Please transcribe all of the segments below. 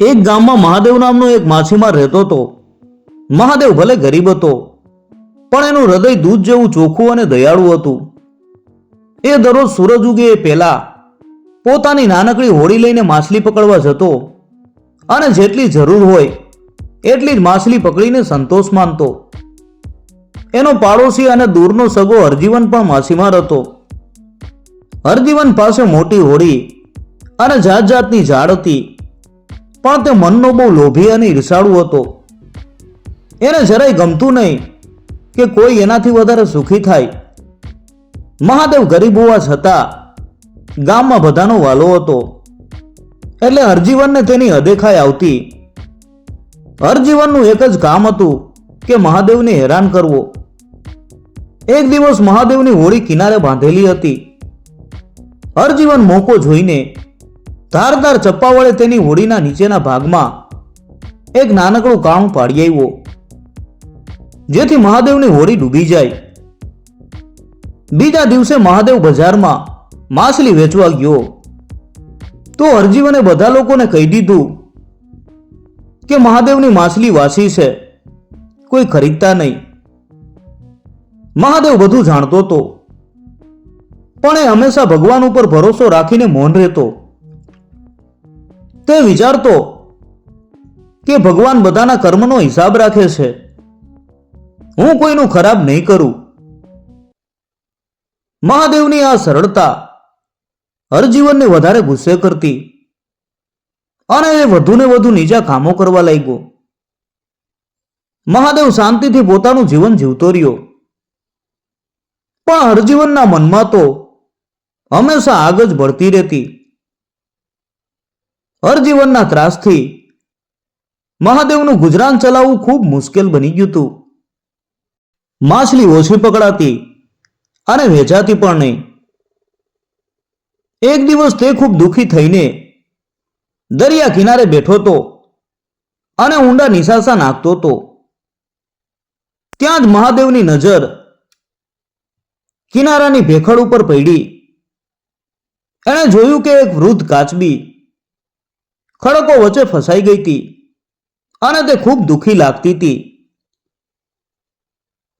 એક ગામમાં મહાદેવ નામનો એક માછીમાર રહેતો હતો. મહાદેવ ભલે ગરીબ હતો, પણ એનું હૃદય દૂધ જેવું ચોખ્ખું અને દયાળુ હતું. એ દરરોજ સૂરજ ઉગે એ પહેલા પોતાની નાનકડી હોડી લઈને માછલી પકડવા જતો અને જેટલી જરૂર હોય એટલી જ માછલી પકડીને સંતોષ માનતો. એનો પાડોશી અને દૂરનો સગો હરજીવન પણ માછીમાર હતો. હરજીવન પાસે મોટી હોડી અને જાત જાતની ઝાડ હતી. પણ તે મનનો બહુ લોભી અને ઈર્ષાળુ હતો. એને જરાય ગમતું નહીં કે કોઈ એનાથી વધારે સુખી થાય. મહાદેવ ગરીબ હોવા છતાં ગામમાં બધાનો વાલો હતો. એટલે હરજીવનને તેની અદેખાઈ આવતી. હરજીવનનું એક જ કામ હતું કે મહાદેવને હેરાન કરવો. એક દિવસ મહાદેવની હોળી કિનારે બાંધેલી હતી. હરજીવન મોકો જોઈને ધારદાર ચપ્પા વડે તેની હોડીના નીચેના ભાગમાં એક નાનકડું કાણું પાડી આવ્યો. જેથી મહાદેવની હોડી ડૂબી જાય. બીજા દિવસે મહાદેવ બજારમાં માછલી વેચવા ગયો. તો હરજીવને બધા લોકોને કહી દીધું કે મહાદેવની માછલી વાસી છે, કોઈ ખરીદતા નહીં. મહાદેવ બધું જાણતો હતો. પણ એ હંમેશા ભગવાન ઉપર ભરોસો રાખીને મૌન રહેતો. તે વિચારતો કે ભગવાન બધાના કર્મનો હિસાબ રાખે છે. હું કોઈનું ખરાબ નહીં કરું. મહાદેવની આ સરળતા હરજીવનને વધારે ગુસ્સે કરતી અને એ વધુને વધુ નીચા કામો કરવા લાગ્યો. મહાદેવ શાંતિથી પોતાનું જીવન જીવતો રહ્યો. પણ હરજીવનના મનમાં તો હંમેશા આગ જ બળતી રહેતી. હરજીવનના ત્રાસથી મહાદેવનું ગુજરાન ચલાવવું ખૂબ મુશ્કેલ બની ગયું હતું. માછલી ઓછી પકડાતી અને વેચાતી પણ નહીં. એક દિવસ તે ખૂબ દુઃખી થઈને દરિયા કિનારે બેઠો તો અને ઊંડા નિશાસા નાખતો તો ત્યાં જ મહાદેવની નજર કિનારાની ભેખડ ઉપર પડી. એણે જોયું કે એક વૃદ્ધ કાચબી ખડકો વચ્ચે ફસાઈ ગઈ હતી અને તે ખૂબ દુઃખી લાગતી હતી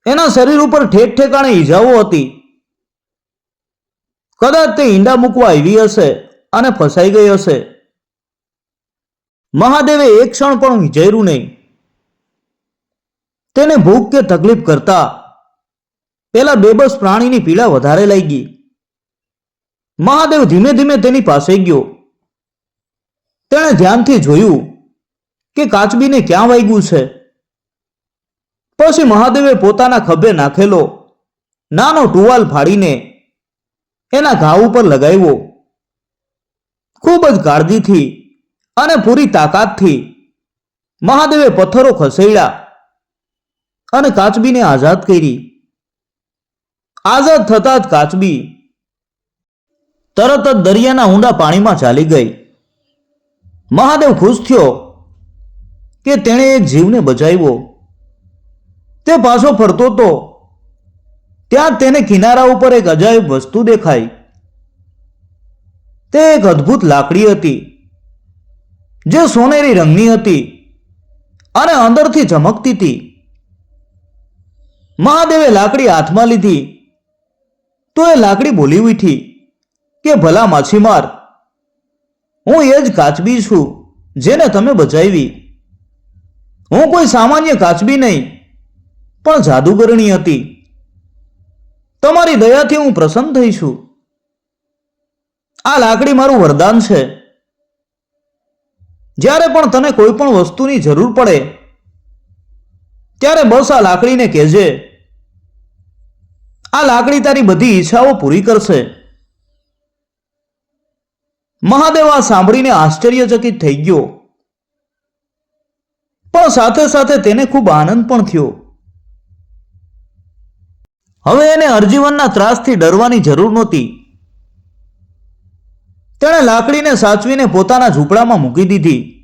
એના શરીર ઉપર ઠેક ઠેકાણે ઈજાઓ હતી. કદાચ તે ઈંડા મૂકવા આવી હશે અને ફસાઈ ગઈ હશે. મહાદેવે એક ક્ષણ પણ વિચાર્યું નહીં. તેને ભૂખ કે તકલીફ કરતા પેલા બેબસ પ્રાણીની પીડા વધારે લાગી. મહાદેવ ધીમે ધીમે તેની પાસે ગયો. તેણે ધ્યાનથી જોયું કે કાચબીને ક્યાં વાગ્યું છે. પછી મહાદેવે પોતાના ખભે નાખેલો નાનો ટુવાલ ફાડીને એના ઘા ઉપર લગાવ્યો. ખૂબ જ કાળજીથી અને પૂરી તાકાતથી મહાદેવે પથ્થરો ખસેડ્યા અને કાચબીને આઝાદ કરી. આઝાદ થતા જ કાચબી તરત જ દરિયાના ઊંડા પાણીમાં ચાલી ગઈ. મહાદેવ ખુશ થયો કે તેણે એક જીવને બચાવ્યો. તે પાછો ફરતો તો ત્યાં તેને કિનારા ઉપર એક અજાયબ વસ્તુ દેખાઈ. તે એક અદ્ભુત લાકડી હતી, જે સોનેરી રંગની હતી અને અંદરથી ચમકતી હતી. મહાદેવે લાકડી હાથમાં લીધી તો એ લાકડી બોલી ઉઠી કે, ભલા માછીમાર હું એ જ કાચબી છું જેને તમે બચાવી. હું કોઈ સામાન્ય કાચબી નહીં, પણ જાદુગરણી હતી. તમારી દયાથી હું પ્રસન્ન થઈ છું. આ લાકડી મારું વરદાન છે. જ્યારે પણ તને કોઈ પણ વસ્તુની જરૂર પડે, ત્યારે બસ આ લાકડીને કહેજે. આ લાકડી તારી બધી ઈચ્છાઓ પૂરી કરશે. મહાદેવ આ સાંભળીને આશ્ચર્યચકિત થઈ ગયો. પણ સાથે સાથે તેને ખૂબ આનંદ પણ થયો. હવે એને હરજીવનના ત્રાસથી ડરવાની જરૂર નહોતી. તેણે લાકડીને સાચવીને પોતાના ઝૂંપડામાં મૂકી દીધી.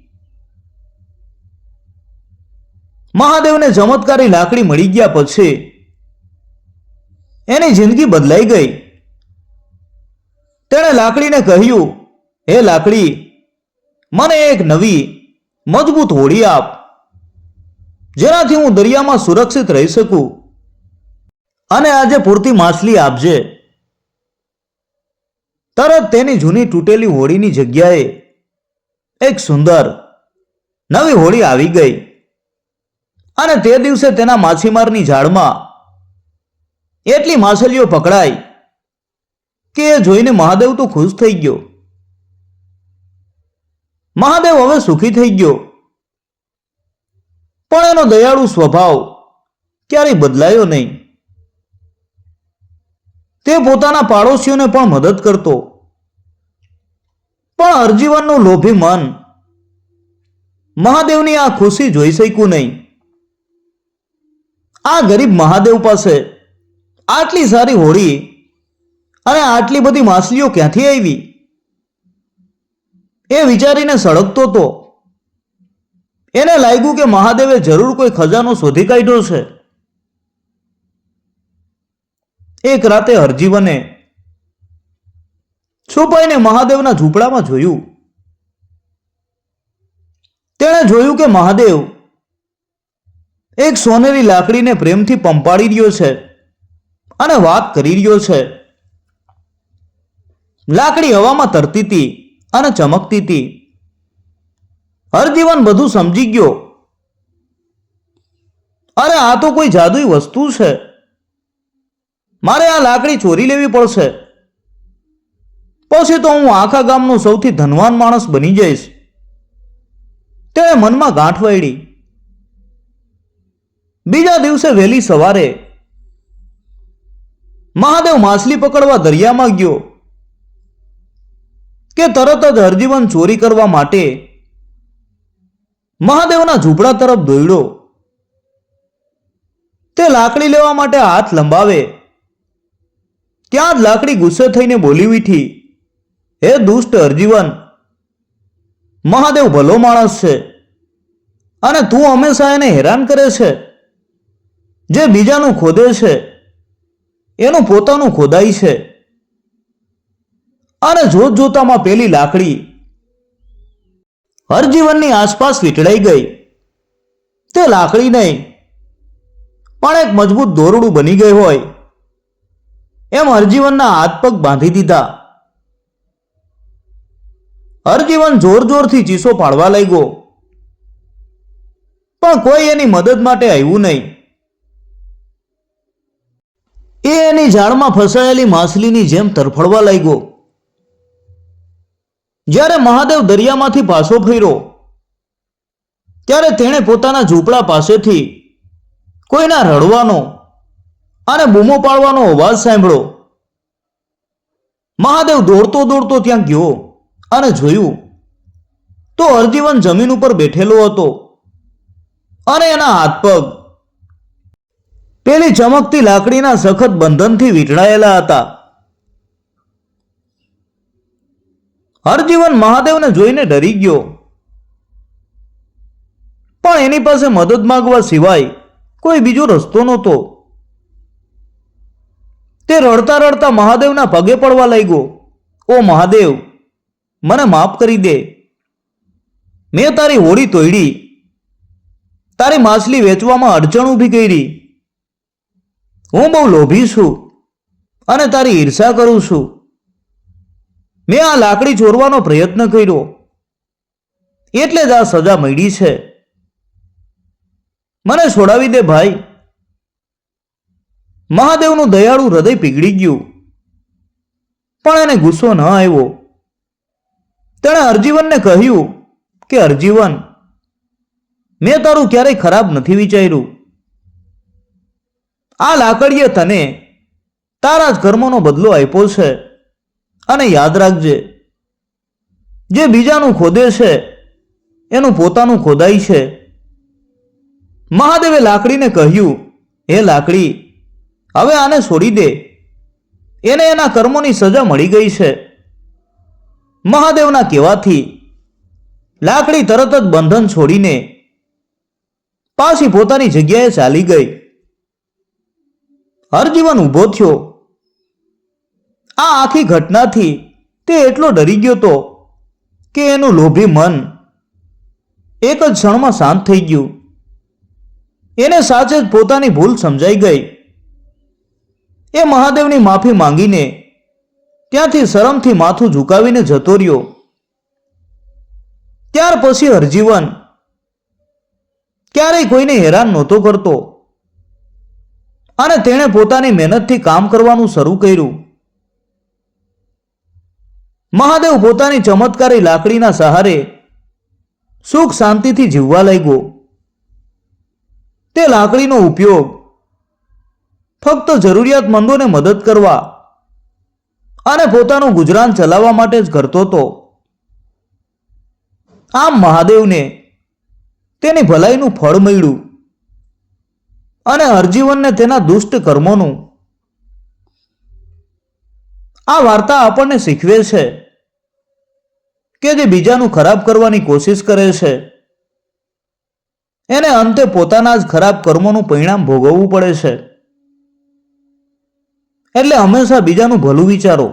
મહાદેવને ચમત્કારી લાકડી મળી ગયા પછી એની જિંદગી બદલાઈ ગઈ. તેણે લાકડીને કહ્યું હે લાકડી, મને એક નવી, મજબૂત હોડી આપ, જેનાથી હું દરિયામાં સુરક્ષિત રહી શકું. અને આજે પૂરતી માછલી આપજે. તરત તેની જૂની તૂટેલી હોડીની જગ્યાએ એક સુંદર, નવી હોડી આવી ગઈ. અને તે દિવસે તેના માછીમારની ઝાડમાં એટલી માછલીઓ પકડાઈ કે એ જોઈને મહાદેવ તો ખુશ થઈ ગયો. મહાદેવ હવે સુખી થઈ ગયો. પણ એનો દયાળુ સ્વભાવ ક્યારેય બદલાયો નહીં. તે પોતાના પાડોશીઓને પણ મદદ કરતો. પણ અરજીવનનું લોભી મન મહાદેવની આ ખુશી જોઈ શક્યું નહીં. આ ગરીબ મહાદેવ પાસે આટલી સારી હોળી અને આટલી બધી માછલીઓ ક્યાંથી આવી? એ વિચારીને સળગતો તો. એને લાગ્યું કે મહાદેવે જરૂર કોઈ ખજાનો શોધી કાઢ્યો છે. એક રાતે હરજીવને છુપાઈને મહાદેવના ઝૂંપડામાં જોયું. તેણે જોયું કે મહાદેવ એક સોનેરી લાકડીને પ્રેમથી પંપાડી રહ્યો છે અને વાત કરી રહ્યો છે. લાકડી હવામાં તરતી હતી. અને ચમકતી હતી. હરજીવન બધું સમજી ગયો. અરે, આ તો કોઈ જાદુઈ વસ્તુ છે. મારે આ લાકડી ચોરી લેવી પડશે. પછી તો હું આખા ગામનો સૌથી ધનવાન માણસ બની જઈશ. તેણે મનમાં ગાંઠ વાળી બીજા દિવસે વહેલી સવારે મહાદેવ માછલી પકડવા દરિયામાં ગયો. કે તરત જ હરજીવન ચોરી કરવા માટે મહાદેવના ઝૂંપડા તરફ દોડ્યો તે લાકડી લેવા માટે હાથ લંબાવે. ત્યાં જ લાકડી ગુસ્સે થઈને બોલી ઉઠી હે દુષ્ટ હરજીવન, મહાદેવ ભલો માણસ છે અને તું હંમેશા એને હેરાન કરે છે. જે બીજાનું ખોદે છે, એનું પોતાનું ખોદાઈ છે. અને જોત જોતામાં પેલી લાકડી હરજીવનની આસપાસ વીંટળાઈ ગઈ. તે લાકડી નહીં, પણ એક મજબૂત દોરડું બની ગઈ હોય. એમ હરજીવનના હાથ પગ બાંધી દીધા. હરજીવન જોર જોરથી ચીસો પાડવા લાગ્યો. પણ કોઈ એની મદદ માટે આવ્યું નહીં. એ એની ઝાડમાં ફસાયેલી માછલીની જેમ તરફડવા લાગ્યો. જ્યારે મહાદેવ દરિયામાંથી પાછો ફર્યો, ત્યારે તેણે પોતાના ઝૂંપડા પાસેથી કોઈના રડવાનો અને બૂમો પાડવાનો અવાજ સાંભળ્યો. મહાદેવ દોડતો દોડતો ત્યાં ગયો અને જોયું તો અર્જીવન જમીન ઉપર બેઠેલો હતો અને એના હાથ પગ પેલી ચમકતી લાકડીના સખત બંધનથી વીંટળાયેલા હતા. હરજીવન મહાદેવને જોઈને ડરી ગયો. પણ એની પાસે મદદ માગવા સિવાય કોઈ બીજો રસ્તો નહોતો. તે રડતા રડતા મહાદેવના પગે પડવા લાગ્યો. ઓ મહાદેવ, મને માફ કરી દે. મેં તારી હોડી તોડી. તારી માછલી વેચવામાં અડચણ ઊભી કરી. હું બહુ લોભી છું અને તારી ઈર્ષા કરું છું. મેં આ લાકડી ચોરવાનો પ્રયત્ન કર્યો. એટલે જ આ સજા મળી છે. મને છોડાવી દે ભાઈ. મહાદેવનું દયાળુ હૃદય પીગળી ગયું. પણ એને ગુસ્સો ન આવ્યો. તેણે હરજીવનને કહ્યું કે હરજીવન મેં તારું ક્યારેય ખરાબ નથી વિચાર્યું. આ લાકડીએ તને તારા જ કર્મોનો બદલો આપ્યો છે. અને યાદ રાખજે. જે બીજાનું ખોદે છે, એનું પોતાનું ખોદાઈ છે. મહાદેવે લાકડીને કહ્યું, હે લાકડી, હવે આને છોડી દે. એને એના કર્મોની સજા મળી ગઈ છે. મહાદેવના કહેવાથી લાકડી તરત જ બંધન છોડીને પાછી પોતાની જગ્યાએ ચાલી ગઈ. હરજીવન ઊભો થયો. આ આખી ઘટનાથી તે એટલો ડરી ગયો તો કે એનું લોભી મન એક જ ક્ષણમાં શાંત થઈ ગયું. એને સાચે જ પોતાની ભૂલ સમજાઈ ગઈ. એ મહાદેવની માફી માંગીને ત્યાંથી શરમથી માથું ઝુકાવીને જતો રહ્યો. ત્યાર પછી હરજીવન ક્યારેય કોઈને હેરાન નહોતો કરતો. અને તેણે પોતાની મહેનતથી કામ કરવાનું શરૂ કર્યું. મહાદેવ પોતાની ચમત્કારી લાકડીના સહારે સુખ શાંતિથી જીવવા લાગ્યો. તે લાકડીનો ઉપયોગ ફક્ત જરૂરિયાતમંદોને મદદ કરવા અને પોતાનું ગુજરાન ચલાવવા માટે જ કરતો હતો. આમ મહાદેવને તેની ભલાઈનું ફળ મળ્યું અને હરજીવનને તેના દુષ્ટ કર્મોનું આ વાર્તા આપણને શીખવે છે. કે જે બીજાનું ખરાબ કરવાની કોશિશ કરે છે. એને અંતે પોતાના જ ખરાબ કર્મોનું પરિણામ ભોગવવું પડે છે. એટલે હંમેશા બીજાનું ભલું વિચારો.